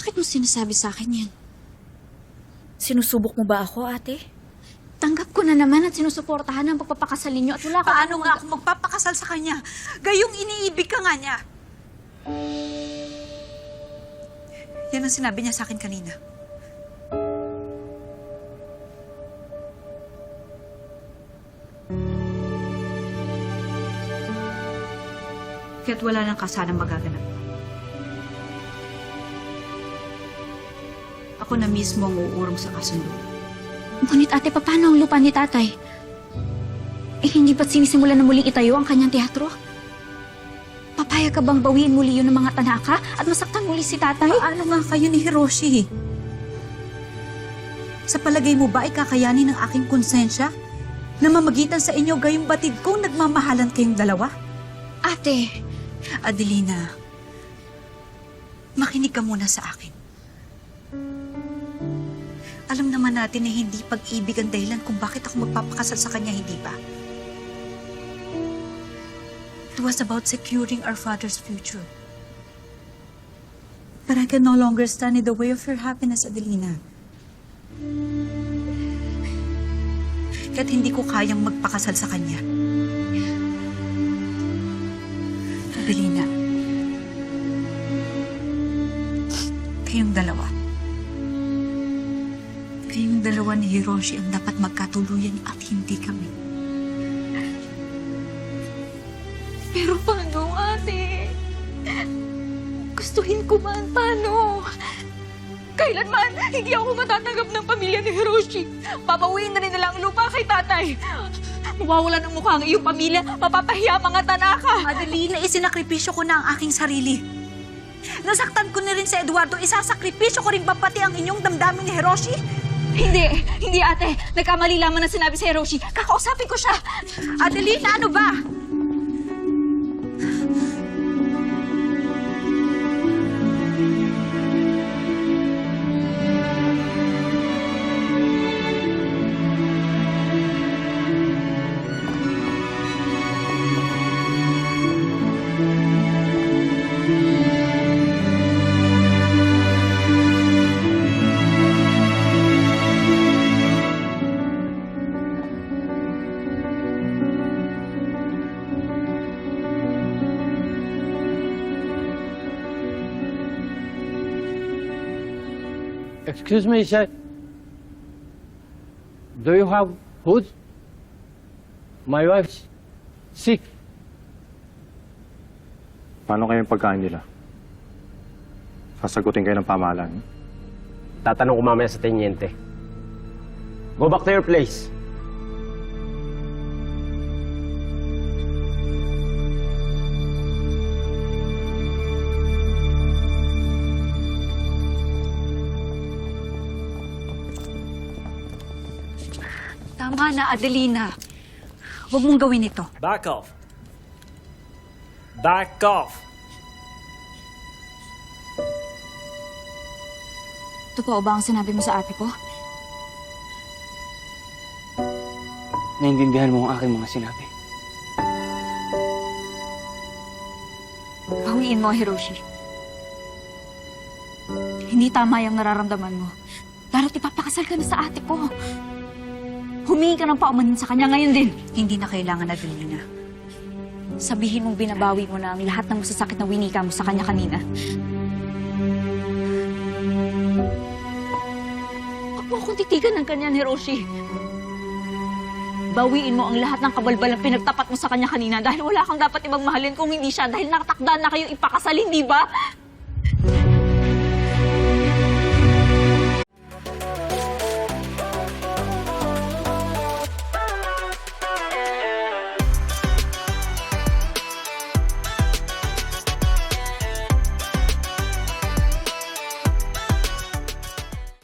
Bakit mo sinasabi sa akin yan? Sinusubok mo ba ako, ate? Tanggap ko na naman at sinusuportahan ang pagpapakasalin niyo at wala ka Paano nga ako magpapakasal sa kanya? Gayong iniibig ka nga niya. Yan ang sinabi niya sa akin kanina. Kaya't wala nang kasalang magaganap. Ako na mismo ang uurong sa kasundo. Ngunit ate, paano ang lupa ni tatay? Eh, hindi ba't sinisimulan na muling itayo ang kanyang teatro? Papayag ka bang bawiin muli yun ng mga tanaka at masaktan muli si tatay? Paano nga kayo ni Hiroshi? Sa palagay mo ba ay kakayanin ng aking konsensya na mamagitan sa inyo gayong batid kong nagmamahalan kayong dalawa? Ate, Adelina, makinig ka muna sa akin. Alam naman natin na hindi pag-ibig ang dahilan kung bakit ako magpapakasal sa kanya, hindi ba? It was about securing our father's future. But I can no longer stand in the way of your happiness, Adelina. Kaya't hindi ko kayang magpakasal sa kanya. Adelina, kayong dalawa. Dalawa ni Hiroshi ang dapat magkatuluyan at hindi kami. pero paano ate? Gustuhin ko man, paano? Kailanman, hindi ako matatanggap ng pamilya ni Hiroshi. Papawiin na rin nila ang lupa kay tatay. Mawawala ng mukha ang iyong pamilya, mapapahiya mga tanaka. Adelina, isinakripisyo ko na ang aking sarili. Nasaktan ko na rin si Eduardo, isasakripisyo ko rin ba pati ang inyong damdamin ni Hiroshi? Hindi, hindi ate. Nagkamali lamang na sinabi si Hiroshi. Kakausapin ko siya. Adelina, ano ba? Excuse me, sir. Do you have food? My wife's sick. Paano kayo yung pagkain nila? Sasagutin kayo ng pamahalaan. Tatanong ko mamaya sa tenyente. Go back to your place. Tama na, Adelina. Huwag mong gawin ito. Back off. Back off. Totoo ba ang sinabi mo sa ate ko? Naintindihan mo ang aking mga sinabi. Bawiin mo, Hiroshi. Hindi tama yung nararamdaman mo. Darat ipapakasal ka na sa ate ko. Humingi ka ng paumanin sa kanya ngayon din. Hindi na kailangan, Adelina. Sabihin mong binabawi mo na ang lahat ng masasakit na winika mo sa kanya kanina. Huwag mo akong titigan ng kanya, Hiroshi. Bawiin mo ang lahat ng kabalbalang pinagtapat mo sa kanya kanina dahil wala kang dapat ibang mahalin kung hindi siya dahil nakatakda na kayo ipakasalin, di ba?